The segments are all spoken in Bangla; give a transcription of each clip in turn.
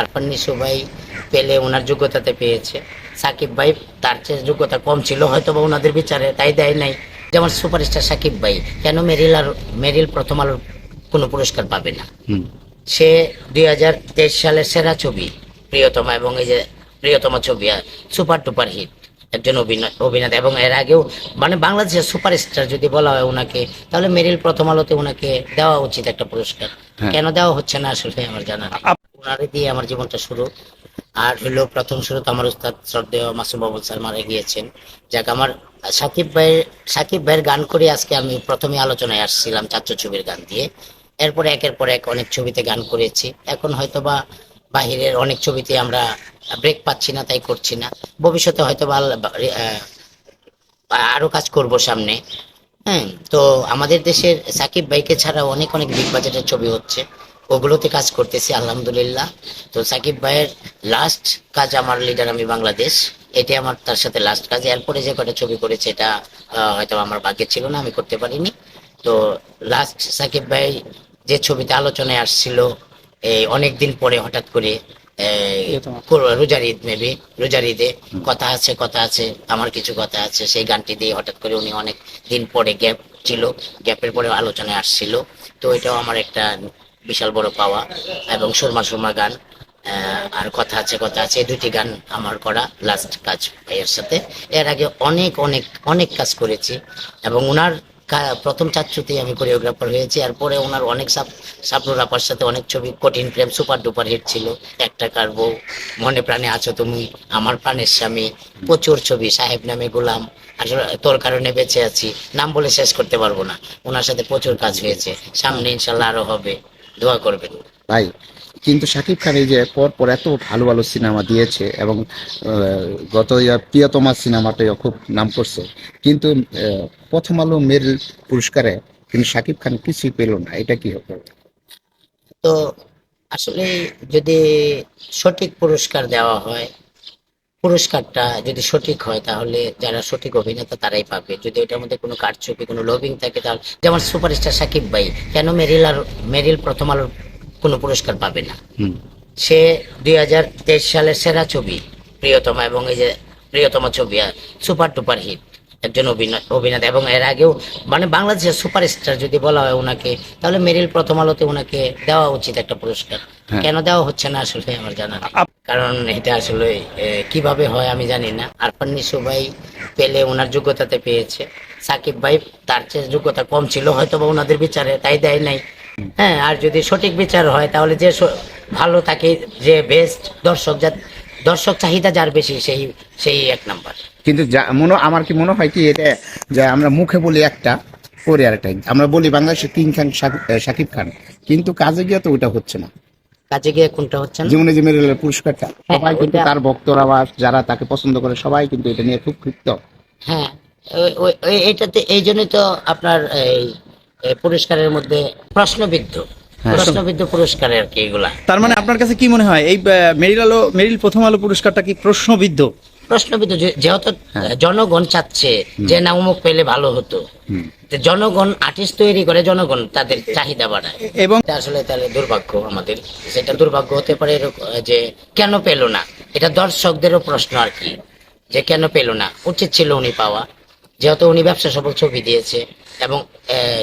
আরফান নিশু ভাই পেলে ওনার যোগ্যতাতে পেয়েছে। সাকিব ভাই তার চেয়ে যোগ্যতা কম ছিল হয়তো বা ওনাদের বিচারে তাই দেয় নাই। যেমন সুপারস্টার সাকিব ভাই কেন মেরিল আর মেরিল প্রথম আলোর কোনো পুরস্কার পাবে না? সে দুই হাজার তেইশ সালের সেরা ছবি প্রিয়তমা এবং এই যে প্রিয়তমা ছবি সুপার টুপার হিট একজন অভিনয় অভিনেতা এবং এর আগেও মানে বাংলাদেশের সুপারস্টার যদি বলা হয় ওনাকে তাহলে মেরিল প্রথম আলোতে ওনাকে দেওয়া উচিত একটা পুরস্কার। হ্যাঁ। কেন দেওয়া হচ্ছে না আসলে আমার জানা ওনারে দিয়ে আমার জীবনটা শুরু। আর হলো প্রথম শুরু তো আমার উস্তাদ শ্রদ্ধেয় মাসুম বাবুল স্যার মারা গিয়েছেন। যাক, আমার সাকিব ভাইয়ের সাকিব ভাইয়ের গান করে আজকে আমি প্রথমে আলোচনায় আসছিলাম চাচ্চু ছবির গান দিয়ে। এরপরে একের পর এক অনেক ছবিতে গান করেছি। এখন হয়তো বা বাহিরের অনেক ছবিতে আমরা ব্রেক পাচ্ছি না, তাই করছি না। ভবিষ্যতে হয়তো আরও কাজ করব সামনে। হ্যাঁ তো আমাদের দেশের সাকিব ভাইকে ছাড়া অনেক অনেক বিগ বাজেটের ছবি হচ্ছে। ওগুলোতে কাজ করতেছি আলহামদুলিল্লাহ। তো সাকিব ভাইয়ের লাস্ট কাজ আমার লিডার আমি বাংলাদেশ। এটি আমার তার সাথে লাস্ট কাজ। এরপরে যে কটা ছবি করেছে এটা হয়তো আমার ভাগ্যে ছিল না আমি করতে পারিনি। তো লাস্ট সাকিব ভাই যে ছবিতে আলোচনায় আসছিল এই অনেকদিন পরে হঠাৎ করে রোজার ঈদ মেবি রোজার ঈদে কথা আছে কথা আছে আমার কিছু কথা আছে। সেই গানটি দিয়ে হঠাৎ করে উনি অনেক দিন পরে গ্যাপ ছিল গ্যাপের পরে আলোচনায় আসছিল। তো এটাও আমার একটা বিশাল বড় পাওয়া এবং সুরমা সুরমা গান আর কথা আছে কথা আছে দুটি গান আমার করা লাস্ট কাজ ভাইয়ের সাথে। এর আগে অনেক অনেক অনেক কাজ করেছি এবং ওনার প্রথম চাচ্চুতেই আমি কোরিওগ্রাফার হয়েছি। এরপরে ওনার অনেক সাপ সাপনুর আপার সাথে অনেক ছবি, কঠিন প্রেম সুপার ডুপার হিট ছিল। একটা কারবো মনে প্রাণে আছো তুমি, আমার প্রাণের স্বামী, প্রচুর ছবি, সাহেব নামে গোলাম আসলে তোর কারণে বেঁচে আছি, নাম বলে শেষ করতে পারব না। ওনার সাথে প্রচুর কাজ হয়েছে। সামনে ইনশাল্লাহ আরও হবে। দোয়া করবেন। ভাই কিন্তু শাকিব খান এই যে পর পর এত ভালো ভালো সিনেমা দিয়েছে এবং গত ইয়া প্রিয়তমা সিনেমাটাও খুব নাম করছে। কিন্তু প্রথম আলো মেল পুরস্কারে কিন্তু শাকিব খান কিছুই পেল না। এটা কি হবে? তো আসলে যদি সঠিক পুরস্কার দেওয়া হয় পুরস্কারটা যদি সঠিক হয় তাহলে যারা সঠিক অভিনেতা তারাই পাবে। যদি এটার মধ্যে কোনো কারচুপি কোনো লবিং থাকে তাহলে যেমন সুপারস্টার সাকিব ভাই কেন মেরিল আর মেরিল প্রথম আলোর কোনো পুরস্কার পাবে না? সে দুই হাজার তেইশ সালের সেরা ছবি প্রিয়তমা এবং এই যে প্রিয়তমা ছবি আর সুপার টুপার হিট একজন অভিনয় অভিনেতা এবং এর আগেও মানে বাংলাদেশের সুপারস্টার যদি বলা হয় ওনাকে তাহলে মেরিল প্রথম আলোতে ওনাকে দেওয়া উচিত একটা পুরস্কার। হ্যাঁ। কেন দেওয়া হচ্ছে না আসলে আমার জানা কারণ এটা আসলে কীভাবে হয় আমি জানি না। আরফান নিশু ভাই পেলে ওনার যোগ্যতাতে পেয়েছে। সাকিব ভাই তার চেয়ে যোগ্যতা কম ছিল হয়তো বা ওনাদের বিচারে তাই দেয় নাই। হ্যাঁ আর যদি সঠিক বিচার হয়, তাহলে যে ভালো থাকে, যে বেস্ট দর্শক যা দর্শক চাহিদা যার বেশি, সেই সেই এক নাম্বার। কিন্তু যা, মনে, আমার কি মনে হয় কি, এটা যে আমরা মুখে বলি একটা করে আরেকটা। আমরা বলি বাংলাদেশের কিং খান, শাকিব খান। কিন্তু কাজে গিয়ে তো ওটা হচ্ছে না। কাজে গিয়ে কোনটা হচ্ছে না? জীবনে যে মেরিলের পুরস্কারটা সবাই কিন্তু তার ভক্তরা বা যারা তাকে পছন্দ করে সবাই কিন্তু এটা নিয়ে খুব ক্ষিপ্ত। হ্যাঁ ওই- ওই- ওই- এই জন্যই তো আপনার এই এই পুরস্কারের মধ্যে প্রশ্নবিদ্ধ। হ্যাঁ। প্রশ্নবিদ্ধ পুরস্কার আর কি এগুলা। তার মানে আপনার কাছে কি মনে হয়? এই মেরিল আলো মেরিল প্রথম আলো পুরস্কারটা কি প্রশ্নবিদ্ধ? প্রশ্নবিদ্ধ যেহেতু হ্যাঁ। জনগণ চাচ্ছে যে না অমুক পেলে ভালো হতো। জনগণ আর্টিস্ট তৈরি করে জনগণ তাদের চাহিদা বাড়ায়। এবং আসলে তাহলে দুর্ভাগ্য আমাদের। সেটা দুর্ভাগ্য হতে পারে এরকম, যে কেন পেল না? এটা দর্শকদেরও প্রশ্ন আর কি। যে কেন পেল না? উচিত ছিল উনি পাওয়া। যেহেতু উনি ব্যবসা সফল ছবি দিয়েছে। এবং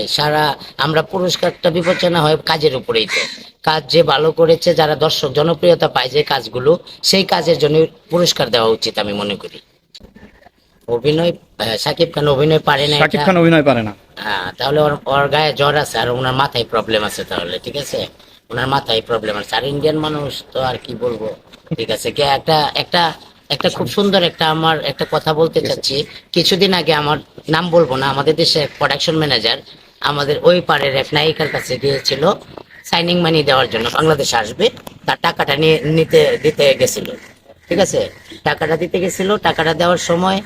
সারা আমরা পুরস্কারটা বিবেচনা হয় কাজের উপরেই তো। কাজ যে ভালো করেছে যারা দর্শক জনপ্রিয়তা পায় যে কাজগুলো সেই কাজের জন্য পুরস্কার দেওয়া উচিত আমি মনে করি। অভিনয় সাকিব খান অভিনয় পারে না এটা- খান অভিনয় পারে না। হ্যাঁ তাহলে ওর ওর গায়ে জ্বর আছে আর ওনার মাথায় প্রবলেম আছে তাহলে ঠিক আছে? ওনার মাথায় প্রবলেম আছে। আর ইন্ডিয়ান মানুষ তো আর কি বলব? ঠিক আছে কে একটা একটা একটা খুব সুন্দর একটা আমার একটা কথা বলতে চাচ্ছি। কিছুদিন আগে আমার নাম বলব না আমাদের দেশে প্রোডাকশন ম্যানেজার আমাদের ওই পাড়ের এক নায়িকার কাছে গিয়েছিল সাইনিং মানি দেওয়ার জন্য বাংলাদেশে আসবে তার টাকাটা নিয়ে নিতে দিতে গেছিল। ঠিক আছে? টাকাটা দিতে গেছিল টাকাটা দেওয়ার সময়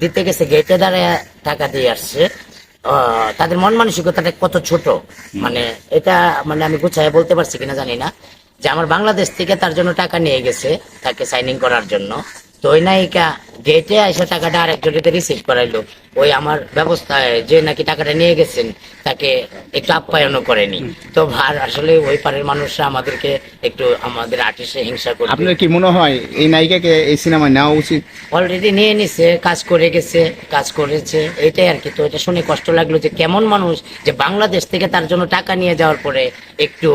দিতে গেছে গেটে দাঁড়ায় টাকা দিয়ে আসছে। আহ, তাদের মন মানসিকতাটা কত ছোট মানে এটা মানে আমি গুছায় বলতে পারছি কিনা জানি না। যে আমার বাংলাদেশ থেকে তার জন্য টাকা নিয়ে গেছে তাকে সাইনিং করার জন্য। তো ওই নায়িকা গেটে এসে টাকাটা আরেকজনকে রিসিভ করাইলো। ওই আমার ব্যবস্থায় যে নাকি টাকাটা নিয়ে গেছেন তাকে একটু আপ্যায়নও করেনি। তো ভার আসলে ওই পারের মানুষরা আমাদেরকে একটু আমাদের আর্টিস্টে হিংসা করে আপনার কি মনে হয় এই নায়িকাকে এই সিনেমায় নেওয়া উচিত? অলরেডি নিয়ে নিছে কাজ করে গেছে কাজ করেছে এটাই আর কি। তো এটা শুনে কষ্ট লাগল যে কেমন মানুষ যে বাংলাদেশ থেকে তার জন্য টাকা নিয়ে যাওয়ার পরে একটু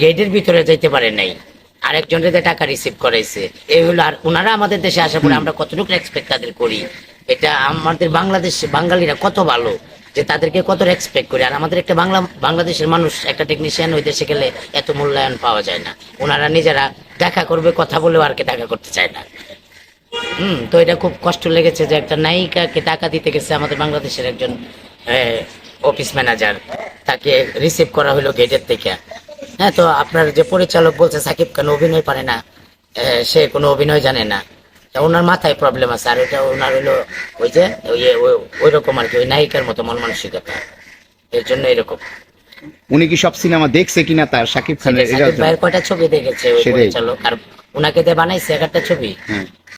গেটের ভিতরে যাইতে পারে নাই। আরেকজনের যে টাকা রিসিভ করাইছে। এইগুলো আর ওনারা আমাদের দেশে আসার পরে আমরা কতটুকু রেসপেক্ট তাদের করি? এটা আমাদের বাংলাদেশ বাঙালিরা কত ভালো যে তাদেরকে কত রেসপেক্ট করি। আর আমাদের একটা বাংলা বাংলাদেশের মানুষ একটা টেকনিশিয়ান ওই দেশে গেলে এত মূল্যায়ন পাওয়া যায় না। ওনারা নিজেরা দেখা করবে কথা বলেও আর কে দেখা করতে চায় না। হুম তো এটা খুব কষ্ট লেগেছে যে একটা নায়িকাকে টাকা দিতে গেছে আমাদের বাংলাদেশের একজন অফিস ম্যানেজার তাকে রিসিভ করা হলো গেটের থেকে। হ্যাঁ তো আপনার যে পরিচালক বলছে সাকিব খান অভিনয় পারে না। সে কোনো অভিনয় জানে না। ওনার মাথায় প্রবলেম আছে। আর ওটা ওনার হলো ওই যে ওই ওই রকম আর কি ওই নায়িকার মতো মন মানসিকতা এর জন্য এরকম। উনি কি সব সিনেমা দেখছে কিনা তার সাকিব খানের কয়টা ছবি দেখেছে ওই পরিচালক? আর ওনাকে দিয়ে বানাইছে এক একটা ছবি? হ্যাঁ।